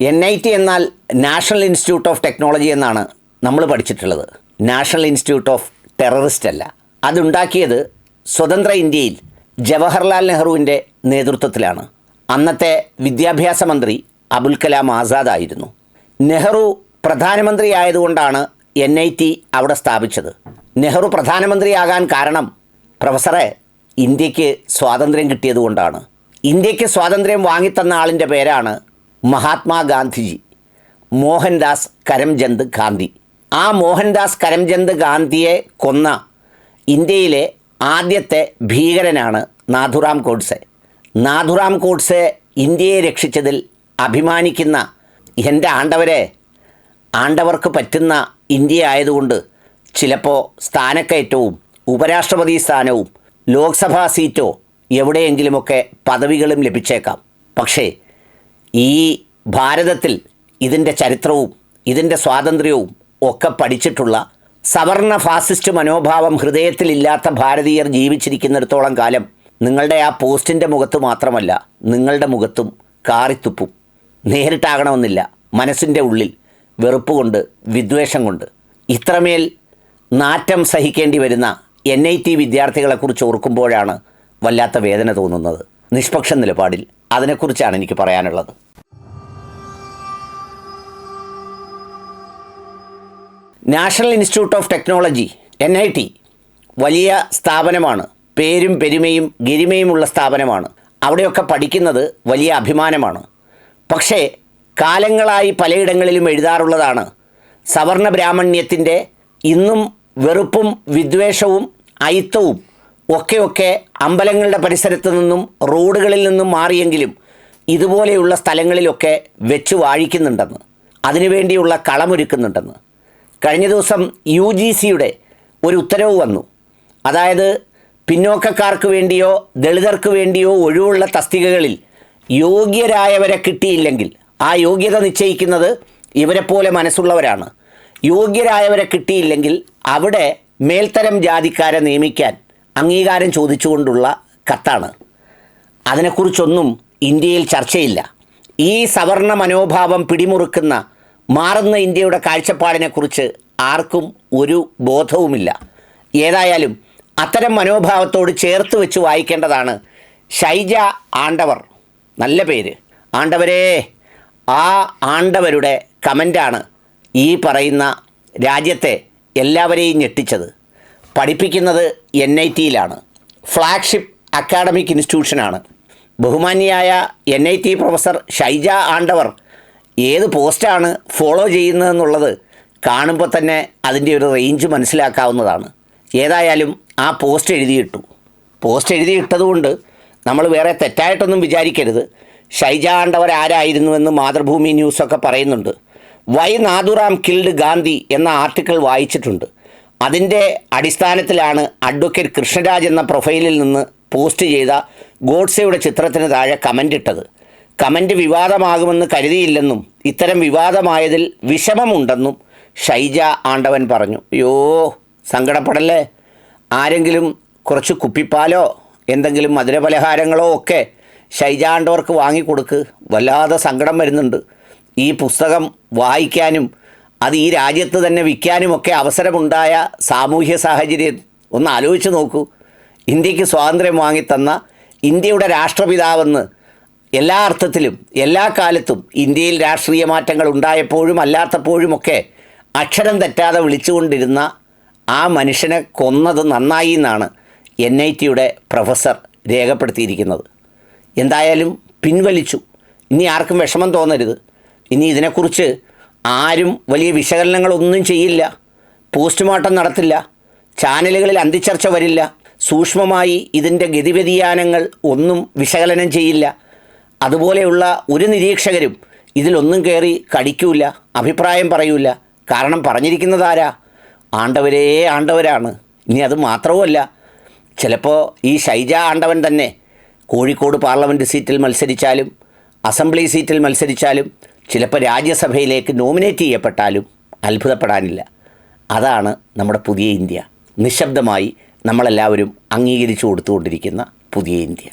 N I T എന്നാൽ national institute of technology എന്നാണ് നമ്മൾ പഠിച്ചിട്ടുള്ളത്. നാഷണൽ ഇൻസ്റ്റിറ്റ്യൂട്ട് ഓഫ് ടെററിസ്റ്റ് അല്ല. അതുണ്ടാക്കിയത് സ്വതന്ത്ര ഇന്ത്യയിൽ ജവഹർലാൽ നെഹ്റുവിന്റെ നേതൃത്വത്തിലാണ്. അന്നത്തെ വിദ്യാഭ്യാസ മന്ത്രി അബുൽ കലാം ആസാദ് ആയിരുന്നു. നെഹ്റു പ്രധാനമന്ത്രി ആയതുകൊണ്ടാണ് എൻ ഐ ടി അവിടെ സ്ഥാപിച്ചത്. നെഹ്റു പ്രധാനമന്ത്രിയാകാൻ കാരണം പ്രൊഫസറെ ഇന്ത്യയ്ക്ക് സ്വാതന്ത്ര്യം കിട്ടിയതുകൊണ്ടാണ്. ഇന്ത്യയ്ക്ക് സ്വാതന്ത്ര്യം വാങ്ങിത്തന്ന ആളിന്റെ പേരാണ് മഹാത്മാഗാന്ധിജി മോഹൻദാസ് കരംചന്ദ് ഗാന്ധി. ആ മോഹൻദാസ് കരംചന്ദ് ഗാന്ധിയെ കൊന്ന ഇന്ത്യയിലെ ആദ്യത്തെ ഭീകരനാണ് നാഥുറാം കോഡ്സെ നാഥുറാം കോഡ്സെ ഇന്ത്യയെ രക്ഷിച്ചതിൽ അഭിമാനിക്കുന്ന എന്റെ ആണ്ടവരെ ആണ്ടവർക്ക് പറ്റുന്ന ഇന്ത്യ ആയതുകൊണ്ട് ചിലപ്പോൾ സ്ഥാനക്കയറ്റവും ഉപരാഷ്ട്രപതി സ്ഥാനവും ലോക്സഭാ സീറ്റോ എവിടെയെങ്കിലുമൊക്കെ പദവികളും ലഭിച്ചേക്കാം. പക്ഷേ ഈ ഭാരതത്തിൽ ഇതിന്റെ ചരിത്രവും ഇതിന്റെ സ്വാതന്ത്ര്യവും ഒക്കെ പഠിച്ചിട്ടുള്ള സവർണ ഫാസിസ്റ്റ് മനോഭാവം ഹൃദയത്തിലില്ലാത്ത ഭാരതീയർ ജീവിച്ചിരിക്കുന്നിടത്തോളം കാലം നിങ്ങളുടെ ആ പോസ്റ്റിന്റെ മുഖത്ത് മാത്രമല്ല നിങ്ങളുടെ മുഖത്തും കാറിത്തുപ്പും. നേരിട്ടാകണമെന്നില്ല. മനസ്സിന്റെ ഉള്ളിൽ വെറുപ്പ് കൊണ്ട് വിദ്വേഷം കൊണ്ട്. ഇത്രമേൽ നാറ്റം സഹിക്കേണ്ടി വരുന്ന എൻ ഐ ടി വിദ്യാർത്ഥികളെക്കുറിച്ച് ഓർക്കുമ്പോഴാണ് വല്ലാത്ത വേദന തോന്നുന്നത്. നിഷ്പക്ഷ നിലപാടിൽ അതിനെക്കുറിച്ചാണ് എനിക്ക് പറയാനുള്ളത്. National Institute of Technology N I T വലിയ സ്ഥാപനമാണ്. പേരും പെരുമയും ഗരിമയുമുള്ള സ്ഥാപനമാണ്. അവിടെയൊക്കെ പഠിക്കുന്നത് വലിയ അഭിമാനമാണ്. പക്ഷേ കാലങ്ങളായി പലയിടങ്ങളിലും എഴുതാറുള്ളതാണ്. സവർണ ബ്രാഹ്മണ്യത്തിന്റെ ഇന്നും വെറുപ്പും വിദ്വേഷവും അയിത്തവും ഒക്കെയൊക്കെ അമ്പലങ്ങളുടെ പരിസരത്തു നിന്നും റോഡുകളിൽ നിന്നും മാറിയെങ്കിലും ഇതുപോലെയുള്ള സ്ഥലങ്ങളിലൊക്കെ വെച്ച് വാഴിക്കുന്നുണ്ടെന്ന് അതിനുവേണ്ടിയുള്ള കളമൊരുക്കുന്നുണ്ടെന്ന്. കഴിഞ്ഞ ദിവസം യു ജി സിയുടെ ഒരു ഉത്തരവ് വന്നു. അതായത് പിന്നോക്കക്കാർക്ക് വേണ്ടിയോ ദളിതർക്ക് വേണ്ടിയോ ഒഴിവുള്ള തസ്തികകളിൽ യോഗ്യരായവരെ കിട്ടിയില്ലെങ്കിൽ ആ യോഗ്യത നിശ്ചയിക്കുന്നത് ഇവരെപ്പോലെ മനസ്സുള്ളവരാണ്. യോഗ്യരായവരെ കിട്ടിയില്ലെങ്കിൽ അവിടെ മേൽത്തരം ജാതിക്കാരെ നിയമിക്കാൻ അംഗീകാരം ചോദിച്ചുകൊണ്ടുള്ള കത്താണ്. അതിനെക്കുറിച്ചൊന്നും ഇന്ത്യയിൽ ചർച്ചയില്ല. ഈ സവർണ മനോഭാവം പിടിമുറുക്കുന്ന മാറുന്ന ഇന്ത്യയുടെ കാഴ്ചപ്പാടിനെക്കുറിച്ച് ആർക്കും ഒരു ബോധവുമില്ല. ഏതായാലും അത്തരം മനോഭാവത്തോട് ചേർത്ത് വെച്ച് വായിക്കേണ്ടതാണ് ഷൈജ ആണ്ടവർ. നല്ല പേര്. ആണ്ടവരെ ആ ആണ്ടവരുടെ കമന്റാണ് ഈ പറയുന്ന രാജ്യത്തെ എല്ലാവരെയും ഞെട്ടിച്ചത്. പഠിപ്പിക്കുന്നത് എൻ ഐ ടിയിലാണ് ഫ്ലാഗ്ഷിപ്പ് അക്കാഡമിക് ഇൻസ്റ്റിറ്റ്യൂഷനാണ് ബഹുമാന്യായ N I T professor Shaija Andavar ഏത് പോസ്റ്റാണ് ഫോളോ ചെയ്യുന്നതെന്നുള്ളത് കാണുമ്പോൾ തന്നെ അതിന്റെ ഒരു റേഞ്ച് മനസ്സിലാക്കാവുന്നതാണ്. ഏതായാലും ആ പോസ്റ്റ് എഴുതിയിട്ടു. പോസ്റ്റ് എഴുതിയിട്ടതുകൊണ്ട് നമ്മൾ വേറെ തെറ്റായിട്ടൊന്നും വിചാരിക്കരുത്. ഷൈജ ആണ്ടവർ ആരായിരുന്നുവെന്ന് മാതൃഭൂമി ന്യൂസൊക്കെ പറയുന്നുണ്ട്. വൈ നാദുറാം കിൽഡ് ഗാന്ധി എന്ന ആർട്ടിക്കിൾ വായിച്ചിട്ടുണ്ട്. അതിന്റെ അടിസ്ഥാനത്തിലാണ് അഡ്വക്കേറ്റ് കൃഷ്ണരാജ് എന്ന പ്രൊഫൈലിൽ നിന്ന് പോസ്റ്റ് ചെയ്ത ഗോഡ്സെയുടെ ചിത്രത്തിന് താഴെ കമന്റ് ഇട്ടത്. കമന്റ് വിവാദമാകുമെന്ന് കരുതിയില്ലെന്നും ഇത്തരം വിവാദമായതിൽ വിഷമമുണ്ടെന്നും ഷൈജ ആണ്ടവൻ പറഞ്ഞു. യോ സങ്കടപ്പെടല്ലേ? ആരെങ്കിലും കുറച്ച് കുപ്പിപ്പാലോ എന്തെങ്കിലും മധുരപലഹാരങ്ങളോ ഒക്കെ ഷൈജ ആണ്ടവർക്ക് വാങ്ങിക്കൊടുക്ക്. വല്ലാതെ സങ്കടം വരുന്നുണ്ട്. ഈ പുസ്തകം വായിക്കാനും അത് ഈ രാജ്യത്ത് തന്നെ വിൽക്കാനുമൊക്കെ അവസരമുണ്ടായ സാമൂഹ്യ സാഹചര്യം ഒന്ന് ആലോചിച്ച് നോക്കൂ. ഇന്ത്യയ്ക്ക് സ്വാതന്ത്ര്യം വാങ്ങിത്തന്ന ഇന്ത്യയുടെ രാഷ്ട്രപിതാവെന്ന് എല്ലാ അർത്ഥത്തിലും എല്ലാ കാലത്തും ഇന്ത്യയിൽ രാഷ്ട്രീയ മാറ്റങ്ങൾ ഉണ്ടായപ്പോഴും അല്ലാത്തപ്പോഴുമൊക്കെ അക്ഷരം തെറ്റാതെ വിളിച്ചുകൊണ്ടിരുന്ന ആ മനുഷ്യനെ കൊന്നത് നന്നായി എന്നാണ് എൻ ഐ ടിയുടെ പ്രൊഫസർ രേഖപ്പെടുത്തിയിരിക്കുന്നത്. എന്തായാലും പിൻവലിച്ചു. ഇനി ആർക്കും വിഷമം തോന്നരുത്. ഇനി ഇതിനെക്കുറിച്ച് ആരും വലിയ വിശകലനങ്ങളൊന്നും ചെയ്യില്ല. പോസ്റ്റ്മോർട്ടം നടത്തില്ല. ചാനലുകളിൽ അന്തിച്ചർച്ച വരില്ല. സൂക്ഷ്മമായി ഇതിന്റെ ഗതിവ്യതിയാനങ്ങൾ ഒന്നും വിശകലനം ചെയ്യില്ല. അതുപോലെയുള്ള ഒരു നിരീക്ഷകരും ഇതിലൊന്നും കയറി കടിക്കൂല അഭിപ്രായം പറയൂല. കാരണം പറഞ്ഞിരിക്കുന്നതാരാ ആണ്ടവരേ ആണ്ടവരാണ്. ഇനി അത് മാത്രവുമല്ല ചിലപ്പോൾ ഈ ഷൈജ ആണ്ടവൻ തന്നെ കോഴിക്കോട് പാർലമെന്റ് സീറ്റിൽ മത്സരിച്ചാലും അസംബ്ലി സീറ്റിൽ മത്സരിച്ചാലും ചിലപ്പോൾ രാജ്യസഭയിലേക്ക് നോമിനേറ്റ് ചെയ്യപ്പെട്ടാലും അത്ഭുതപ്പെടാനില്ല. അതാണ് നമ്മുടെ പുതിയ ഇന്ത്യ. നിശബ്ദമായി നമ്മളെല്ലാവരും അംഗീകരിച്ചു കൊടുത്തുകൊണ്ടിരിക്കുന്ന പുതിയ ഇന്ത്യ.